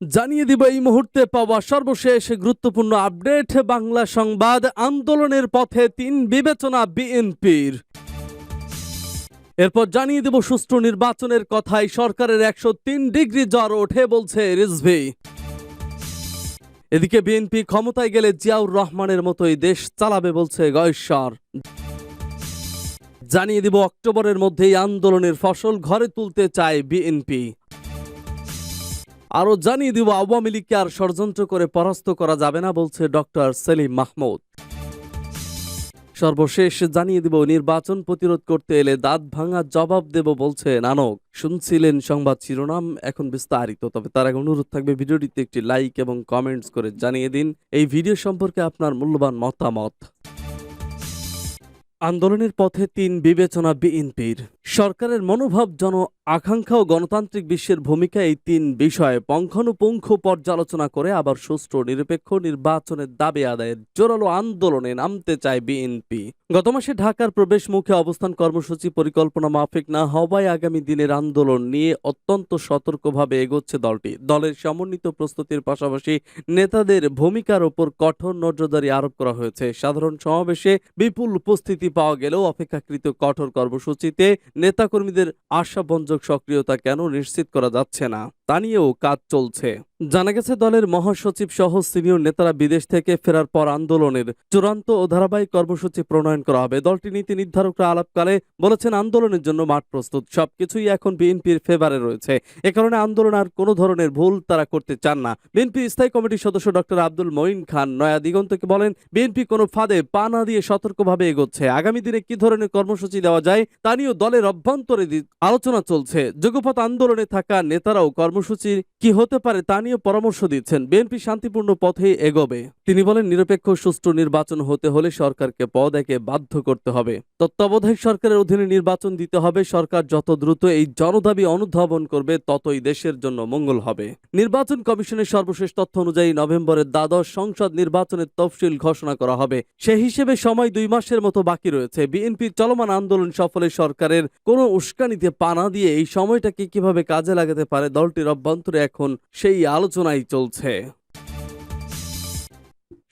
জানিয়ে দিব এই মুহূর্তে পাওয়া সর্বশেষ গুরুত্বপূর্ণ আপডেট বাংলা সংবাদ আন্দোলনের পথে তিন বিবেচনা বিএনপির। এরপর জানিয়ে দেব সুষ্ঠু নির্বাচনের কথাই সরকারের একশো তিন ডিগ্রি জ্বর ওঠে বলছে রিজভি। এদিকে বিএনপি ক্ষমতায় গেলে জিয়াউর রহমানের মতোই দেশ চালাবে বলছে গয়েশ্বর। জানিয়ে দিব অক্টোবরের মধ্যেই আন্দোলনের ফসল ঘরে তুলতে চায় বিএনপি। আরও জানিয়ে দিব, আওয়ামী লীগকে আর ষড়যন্ত্র করে পরাস্ত করা যাবে না বলছে ডক্টর সেলিম মাহমুদ। সর্বশেষ জানিয়ে দিব, নির্বাচন প্রতিরোধ করতে এলে দাঁত ভাঙা জবাব দেব বলছে নানক। শুনছিলেন সংবাদ শিরোনাম, এখন বিস্তারিত। তবে তার আগে অনুরোধ থাকবে, ভিডিওটিতে একটি লাইক এবং কমেন্টস করে জানিয়ে দিন। এই ভিডিও সম্পর্কে আপনার মূল্যবান মতামত। আন্দোলনের পথে তিন বিবেচনা বিএনপির। সরকারের মনোভাব জন আকাঙ্ক্ষা ও গণতান্ত্রিক বিশ্বের ভূমিকা এই তিন বিষয়ে পঙ্খানুপুঙ্খ পর্যালোচনা করে আবার সুষ্ঠু, নিরপেক্ষ নির্বাচনের দাবি আদায়ের জোরালো আন্দোলনে নামতে চায় বিএনপি। গত মাসে ঢাকার প্রবেশ মুখে অবস্থান কর্মসূচি পরিকল্পনা মাফিক না হওয়ায় আগামী দিনের আন্দোলন নিয়ে অত্যন্ত সতর্কভাবে এগোচ্ছে দলটি। দলের সমন্বিত প্রস্তুতির পাশাপাশি নেতাদের ভূমিকার ওপর কঠোর নজরদারি আরোপ করা হয়েছে। সাধারণ সমাবেশে বিপুল উপস্থিতি পাওয়া গেলেও অপেক্ষাকৃত কঠোর কর্মসূচিতে নেতাকর্মীদের আশাবঞ্জক সক্রিয়তা কেন নিশ্চিত করা যাচ্ছে না? তা নিয়েও কাজ চলছে। জানা গেছে, দলের মহাসচিব সহ সিনিয়র নেতারা বিদেশ থেকে ফেরার পর আন্দোলনের চূড়ান্ত ও ধারাবাহিক কর্মসূচি প্রণয়ন করা হবে। দলটি নীতি নির্ধারকরা আলাপকালে বলেছেন, আন্দোলনের জন্য মাঠ প্রস্তুত। সবকিছুই এখন বিএনপির ফেভারে রয়েছে। এ কারণে আন্দোলন আর কোনো ধরনের ভুল তারা করতে চান না। বিএনপি স্থায়ী কমিটির সদস্য ডক্টর আব্দুল মঈন খান নয়া দিগন্তকে বলেন, বিএনপি কোনো ফাঁদে পা না দিয়ে সতর্কভাবে এগোচ্ছে। আগামী দিনে কি ধরনের কর্মসূচি দেওয়া যায় তা নিয়েও দলের অভ্যন্তরে আলোচনা চলছে। যুগপথ আন্দোলনে থাকা নেতারাও কর্মসূচি কি হতে পারে তা নিয়ে পরামর্শ দিচ্ছেন বিএনপি শান্তিপূর্ণ পথেই এগোবে। তিনি বলেন, নিরপেক্ষ সুষ্ঠু নির্বাচন হতে হলে সরকারকে পদ একে বাধ্য করতে হবে। তত্ত্বাবধায়ক সরকারের অধীনে নির্বাচন দিতে হবে। সরকার যত দ্রুত এই জনদাবি অনুধাবন করবে, ততই দেশের জন্য মঙ্গল হবে। নির্বাচন কমিশনের সর্বশেষ তথ্য অনুযায়ী নভেম্বরের দ্বাদশ সংসদ নির্বাচনের তফসিল ঘোষণা করা হবে। সে হিসেবে সময় দুই মাসের মতো বাকি রয়েছে। বিএনপির চলমান আন্দোলন সফলে সরকারের কোনো উস্কানিতে পা না দিয়ে এই সময়টাকে কীভাবে কাজে লাগাতে পারে দলটির অভ্যন্তরে এখন সেই আলোচনাই চলছে।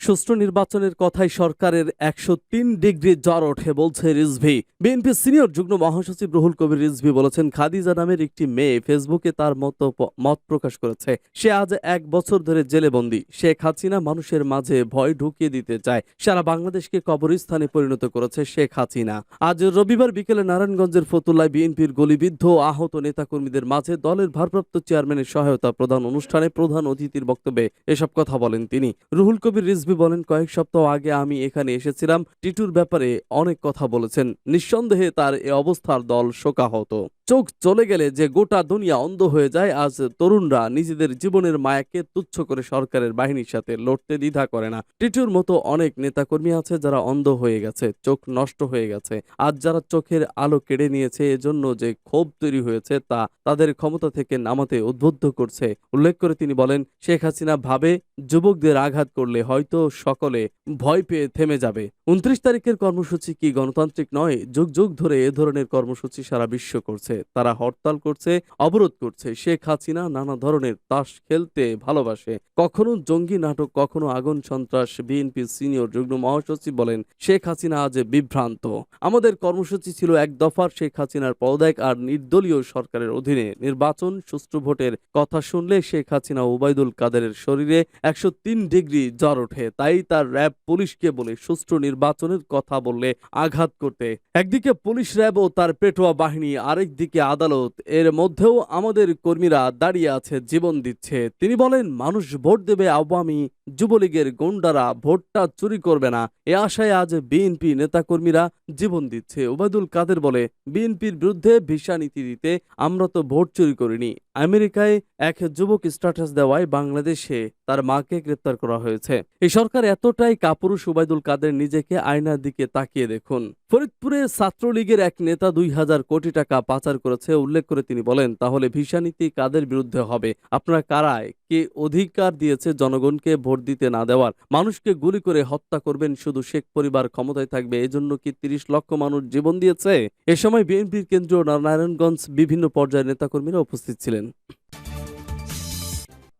সুষ্ঠু নির্বাচনের কথাই সরকারের একশো তিন ডিগ্রি জ্বর ওঠে বলছে রিজভি। বিএনপি সিনিয়র যুগ্ম মহাসচিব রুহুল কবির রিজভি বলেছেন, খাদিজা নামের একটি মেয়ে ফেসবুকে তার মত মত প্রকাশ করেছে। সে আজ এক বছর ধরে জেলে বন্দী শেখ হাসিনা মানুষের মাঝে ভয় ঢুকিয়ে দিতে চায়। সারা বাংলাদেশকে কবরস্থানে পরিণত করেছে শেখ হাসিনা। আজ রবিবার বিকেলে নারায়ণগঞ্জের ফতুল্লায় বিএনপির গলিবিদ্ধ আহত নেতাকর্মীদের মাঝে দলের ভারপ্রাপ্ত চেয়ারম্যানের সহায়তা প্রদান অনুষ্ঠানে প্রধান অতিথির বক্তব্যে এসব কথা বলেন তিনি। রুহুল কবির রিজভি বলেন, কয়েক সপ্তাহ আগে আমি এখানে এসেছিলাম। টিটুর ব্যাপারে অনেক কথা বলেছেন। নিঃসন্দেহে তার এ অবস্থার দল শোকাহত। চোখ চলে গেলে যে গোটা দুনিয়া অন্ধ হয়ে যায়, আজ তরুণরা নিজেদের জীবনের মায়াকে তুচ্ছ করে সরকারের বাহিনীর সাথে লড়তে দ্বিধা করে না। টিটুর মতো অনেক নেতাকর্মী আছে যারা অন্ধ হয়ে গেছে, চোখ নষ্ট হয়ে গেছে। আজ যারা চোখের আলো কেড়ে নিয়েছে, এজন্য যে ক্ষোভ তৈরি হয়েছে তা তাদের ক্ষমতা থেকে নামাতে উদ্বুদ্ধ করছে। উল্লেখ করে তিনি বলেন, শেখ হাসিনা ভাবে যুবকদের আঘাত করলে হয়তো সকলে ভয় পেয়ে থেমে যাবে। উনত্রিশ তারিখের কর্মসূচি কি গণতান্ত্রিক নয়? যুগ যুগ ধরে এ ধরনের কর্মসূচি সারা বিশ্ব করছে। তারা হরতাল করছে, অবরোধ করছে। শেখ হাসিনা নানা ধরনের তাস খেলতে ভালোবাসে। কখনো জঙ্গি নাটক, কখনো আগুন সন্ত্রাস বিএনপি সিনিয়র যুগ্ম মহাসচিব বলেন, শেখ হাসিনা আজ বিভ্রান্ত। আমাদের কর্মসূচি ছিল এক দফার শেখ হাসিনার পদত্যাগ আর নির্দলীয় সরকারের অধীনে। নির্বাচন, সুষ্ঠু ভোটের কথা শুনলে শেখ হাসিনা ওবায়দুল কাদেরের শরীরে একশো তিন ডিগ্রি জ্বর ওঠে। তাই তার র্যাব পুলিশকে বলে সুষ্ঠু নির্বাচনের কথা বললে আঘাত করতে। একদিকে পুলিশ র্যাব ও তার পেটোয়া বাহিনী, আরেকদিকে আদালত। এর মধ্যেও আমাদের কর্মীরা দাঁড়িয়ে আছে, জীবন দিচ্ছে। তিনি বলেন, মানুষ ভোট দেবে আওয়ামী যুবলীগের গুন্ডারা, ভোটটা চুরি করবে না। এ আশায় আজ বিএনপি নেতাকর্মীরা জীবন দিচ্ছে। ওবায়দুল কাদের বলে, বিএনপির বিরুদ্ধে ভিসা নীতি দিতে আমরা তো ভোট চুরি করিনি। আমেরিকায় এক যুবক স্ট্যাটাস দেওয়ায় বাংলাদেশে তার মাকে গ্রেপ্তার করা হয়েছে। এই সরকার এতটাই কাপুরুষ ওবায়দুল কাদের নিজেকে আয়নার দিকে তাকিয়ে দেখুন। ফরিদপুরে ছাত্রলীগের এক নেতা দুই হাজার কোটি টাকা পাচার করেছে উল্লেখ করে তিনি বলেন, তাহলে ভিসা নীতি কাদের বিরুদ্ধে হবে? আপনারা কারায় কে অধিকার দিয়েছে জনগণকে ভোট দিতে না দেওয়ার? মানুষকে গুলি করে হত্যা করবেন শুধু শেখ পরিবার ক্ষমতায় থাকবে, এজন্য কি তিরিশ লক্ষ মানুষ জীবন দিয়েছে? এ সময় বিএনপির কেন্দ্রীয় নারায়ণগঞ্জ বিভিন্ন পর্যায়ের নেতাকর্মীরা উপস্থিত ছিলেন।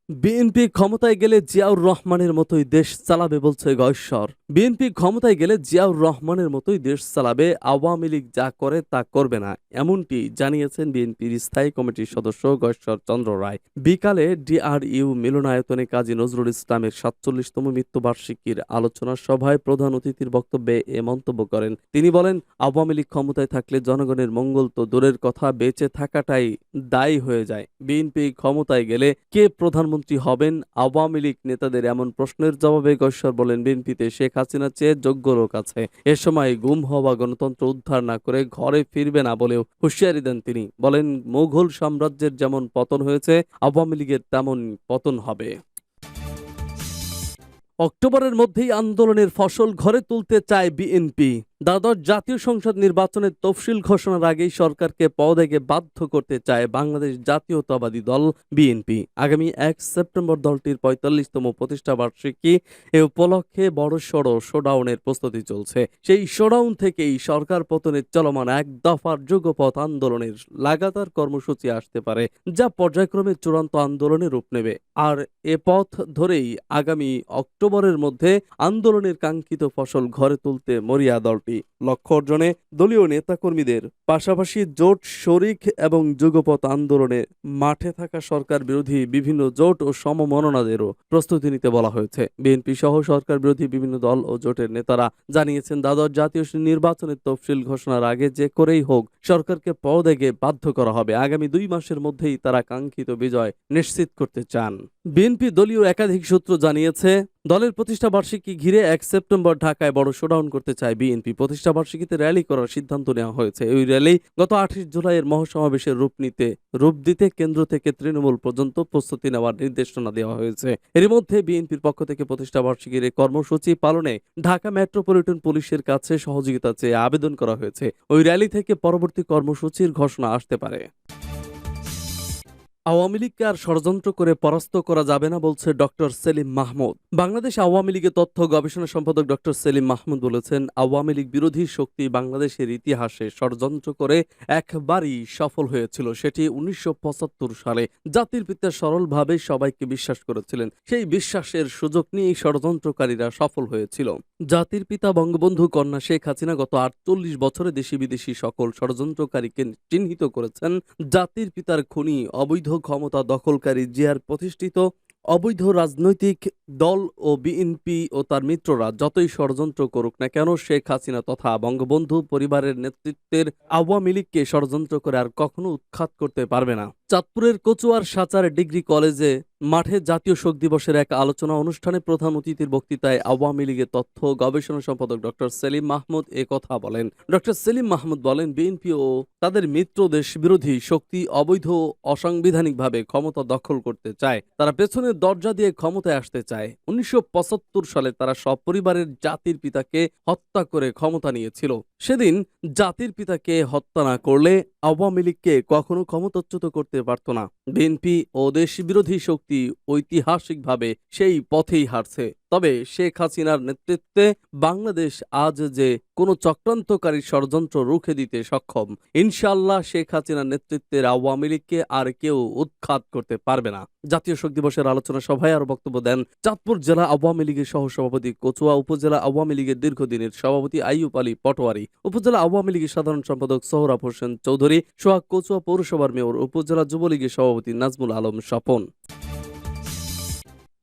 বিএনপি ক্ষমতায় গেলে জিয়াউর রহমানের মতোই দেশ চালাবে বলছে গয়েশ্বর। বিএনপি ক্ষমতায় গেলে জিয়াউর রহমানের মতোই দেশ চালাবে, আওয়ামী লীগ যা করে তা করবে না, এমনটি জানিয়েছেন বিএনপির স্থায়ী কমিটির সদস্য গয়েশ্বর চন্দ্র রায়। বিকালে ডিআরইউ মিলনায়তনে কাজী নজরুল ইসলামের সাতচল্লিশতম মৃত্যুবার্ষিকীর আলোচনা সভায় প্রধান অতিথির বক্তব্যে এ মন্তব্য করেন। তিনি বলেন, আওয়ামী লীগ ক্ষমতায় থাকলে জনগণের মঙ্গল তো দূরের কথা, বেঁচে থাকাটাই দায়ী হয়ে যায়। বিএনপি ক্ষমতায় গেলে কে প্রধানমন্ত্রী হবেন, আওয়ামী লীগ নেতাদের এমন প্রশ্নের জবাবে গশ্বর বলেন বিএনপিতে শেখ হাসিনার চেয়ে যোগ্য লোক আছে। এ সময় গুম হওয়া গণতন্ত্র উদ্ধার না করে ঘরে ফিরবে না বলেও হুঁশিয়ারি দেন তিনি। বলেন, মুঘল সাম্রাজ্যের যেমন পতন হয়েছে, আওয়ামী লীগের তেমন পতন হবে। অক্টোবরের মধ্যেই আন্দোলনের ফসল ঘরে তুলতে চায় বিএনপি। দ্বাদশ জাতীয় সংসদ নির্বাচনের তফসিল ঘোষণার আগেই সরকারকে পদত্যাগে বাধ্য করতে চায় বাংলাদেশ জাতীয়তাবাদী দল বিএনপি। আগামী এক সেপ্টেম্বর দলটির পঁয়তাল্লিশতম প্রতিষ্ঠা বার্ষিকী এ উপলক্ষে বড় সড় শোডাউনের প্রস্তুতি চলছে। সেই শোডাউন থেকেই সরকার পতনের চলমান এক দফার যুগপথ আন্দোলনের লাগাতার কর্মসূচি আসতে পারে, যা পর্যায়ক্রমে চূড়ান্ত আন্দোলনে রূপ নেবে। আর এ পথ ধরেই আগামী অক্টোবরের মধ্যে আন্দোলনের কাঙ্ক্ষিত ফসল ঘরে তুলতে মরিয়া দলটি লক্ষ্য অর্জনে দলীয় নেতাকর্মীদের পাশাপাশি জোট শরিক এবং যুগপথ আন্দোলনে মাঠে থাকা সরকার বিরোধী বিভিন্ন জোট ও সমমননাদেরও প্রস্তুতি নিতে বলা হয়েছে। বিএনপি সহ সরকার বিরোধী বিভিন্ন দল ও জোটের নেতারা জানিয়েছেন দ্বাদশ জাতীয় নির্বাচনের তফসিল ঘোষণার আগে যে করেই হোক, সরকারকে পদেগে বাধ্য করা হবে। আগামী দুই মাসের মধ্যেই তারা কাঙ্ক্ষিত বিজয় নিশ্চিত করতে চান। বিএনপি দলীয় একাধিক সূত্র জানিয়েছে দলের প্রতিষ্ঠা বার্ষিকী ঘিরে এক সেপ্টেম্বর ঢাকায় বড় শোডাউন করতে চায় বিএনপি। প্রতিষ্ঠা বার্ষিকীতে র্যালি করার সিদ্ধান্ত নেওয়া হয়েছে। ওই র্যালি গত আঠাশ জুলাইয়ের মহাসমাবেশের রূপ নিতে, রূপ দিতে কেন্দ্র থেকে তৃণমূল পর্যন্ত প্রস্তুতি নেওয়ার নির্দেশনা দেওয়া হয়েছে। এর মধ্যে বিএনপির পক্ষ থেকে প্রতিষ্ঠা বার্ষিকীর কর্মসূচি পালনে ঢাকা মেট্রোপলিটন পুলিশের কাছে সহযোগিতা চেয়ে আবেদন করা হয়েছে। ওই র্যালি থেকে পরবর্তী কর্মসূচির ঘোষণা আসতে পারে। আওয়ামী লীগকে আর ষড়যন্ত্র করে পরাস্ত করা যাবে না বলছে ডক্টর সেলিম মাহমুদ। বাংলাদেশ আওয়ামী লীগের তথ্য গবেষণা সম্পাদক ডক্টর সেলিম মাহমুদ বলেছেন, আওয়ামী লীগ বিরোধী শক্তি বাংলাদেশের ইতিহাসে ষড়যন্ত্র করে একবারই সফল হয়েছিল। সেটি উনিশশো পঁচাত্তর সালে জাতির পিতা সরলভাবে সবাইকে বিশ্বাস করেছিলেন। সেই বিশ্বাসের সুযোগ নিয়েই ষড়যন্ত্রকারীরা সফল হয়েছিল। জাতির পিতা বঙ্গবন্ধু কন্যা শেখ হাসিনা গত আটচল্লিশ বছরে দেশি বিদেশি সকল ষড়যন্ত্রকারীকে চিহ্নিত করেছেন। জাতির পিতার খুনি, অবৈধ ক্ষমতা দখলকারী জিয়ার প্রতিষ্ঠিত, অবৈধ রাজনৈতিক দল ও বিএনপি ও তার মিত্ররা যতই ষড়যন্ত্র করুক না কেন শেখ হাসিনা তথা বঙ্গবন্ধু পরিবারের নেতৃত্বের আওয়ামী লীগকে ষড়যন্ত্র করে আর কখনো উৎখাত করতে পারবে না। চাঁদপুরের কচুয়ার সাচার ডিগ্রি কলেজে মাঠে জাতীয় শোক দিবসের এক আলোচনা অনুষ্ঠানে প্রধান অতিথির বক্তৃতায় আওয়ামী লীগের তথ্য গবেষণা সম্পাদক ডক্টর সেলিম মাহমুদ এ কথা বলেন। ডক্টর সেলিম মাহমুদ বলেন, বিএনপি ও তাদের মিত্র দেশ বিরোধী শক্তি অবৈধ অসাংবিধানিকভাবে ক্ষমতা দখল করতে চায়। তারা পেছনের দরজা দিয়ে ক্ষমতায় আসতে চায়। উনিশশো পঁচাত্তর সালে তারা সপরিবারের জাতির পিতাকে হত্যা করে ক্ষমতা নিয়েছিল। সেদিন জাতির পিতাকে হত্যা না করলে আওয়ামী লীগকে কখনো ক্ষমতাচ্যুত করতে পারত না। বিএনপি ও দেশ বিরোধী শক্তি ঐতিহাসিকভাবে সেই পথেই হারছে তবে শেখ হাসিনার নেতৃত্বে বাংলাদেশ আজ যে কোনো চক্রান্তকারী ষড়যন্ত্র রুখে দিতে সক্ষম ইনশাল্লাহ শেখ হাসিনার নেতৃত্বের আওয়ামী লীগকে আর কেউ উৎখাত করতে পারবে না। জাতীয় শোক দিবসের আলোচনা সভায় আর বক্তব্য দেন চাঁদপুর জেলা আওয়ামী লীগের সহসভাপতি, কচুয়া উপজেলা আওয়ামী লীগের দীর্ঘদিনের সভাপতি আইয়ুব আলী পটোয়ারি, উপজেলা আওয়ামী লীগের সাধারণ সম্পাদক সোহরাব হোসেন চৌধুরী, সোহাগ কচুয়া পৌরসভার মেয়র, উপজেলা যুবলীগের সভাপতি নাজমুল আলম স্বপন।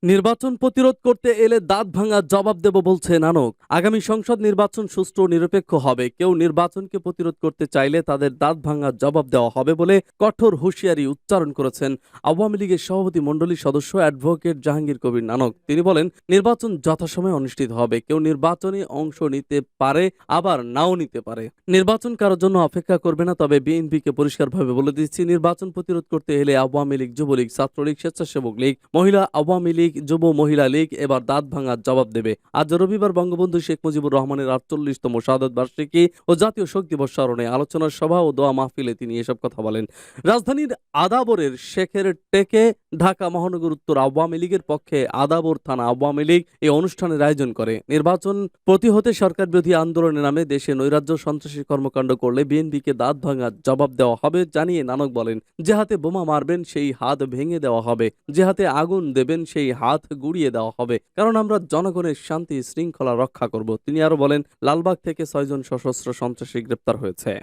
নির্বাচন প্রতিরোধ করতে এলে দাঁত ভাঙা জবাব দেব বলছে নানক। আগামী সংসদ নির্বাচন সুষ্ঠু নিরপেক্ষ হবে। কেউ নির্বাচনকে প্রতিরোধ করতে চাইলে তাদের দাঁত ভাঙা জবাব দেওয়া হবে বলে কঠোর হুঁশিয়ারি উচ্চারণ করেছেন আওয়ামী লীগের সভাপতি মণ্ডলীর সদস্য অ্যাডভোকেট জাহাঙ্গীর কবির নানক। তিনি বলেন, নির্বাচন যথাসময়ে অনুষ্ঠিত হবে। কেউ নির্বাচনে অংশ নিতে পারে, আবার নাও নিতে পারে। নির্বাচন কারোর জন্য অপেক্ষা করবে না, তবে বিএনপিকে পরিষ্কারভাবে বলে দিচ্ছি, নির্বাচন প্রতিরোধ করতে এলে আওয়ামী লীগ, যুবলীগ, ছাত্রলীগ, স্বেচ্ছাসেবক লীগ, মহিলা আওয়ামী লীগ লীগ, যুব মহিলা লীগ এবার দাঁত ভাঙার জবাব দেবে। আজ রবিবার বঙ্গবন্ধু শেখ মুজিবুর রহমানের আটচল্লিশতম শাহাদত বার্ষিকী ও জাতীয় শোক দিবস স্মরণে আলোচনার সভা ও দোয়া মাহফিলে তিনি এসব কথা বলেন। রাজধানীর আদাবরের শেখের টেকে ঢাকা মহানগর উত্তর আওয়ামী লীগের পক্ষে আদাবর থানা আওয়ামী লীগ এই অনুষ্ঠানের আয়োজন করে। নির্বাচন প্রতিহতে সরকার বিরোধী আন্দোলনের নামে দেশে নৈরাজ্য, সন্ত্রাসী কর্মকাণ্ড করলে বিএনপিকে দাঁত ভাঙার জবাব দেওয়া হবে জানিয়ে নানক বলেন, যে হাতে বোমা মারবেন, সেই হাত ভেঙে দেওয়া হবে। যে হাতে আগুন দেবেন, সেই হাত গুড়িয়ে দেওয়া হবে। কারণ আমরা জনগণের শান্তি শৃঙ্খলা রক্ষা করব। তিনি আরও বলেন, লালবাগ থেকে ছয়জন সশস্ত্র সন্ত্রাসী গ্রেপ্তার হয়েছে।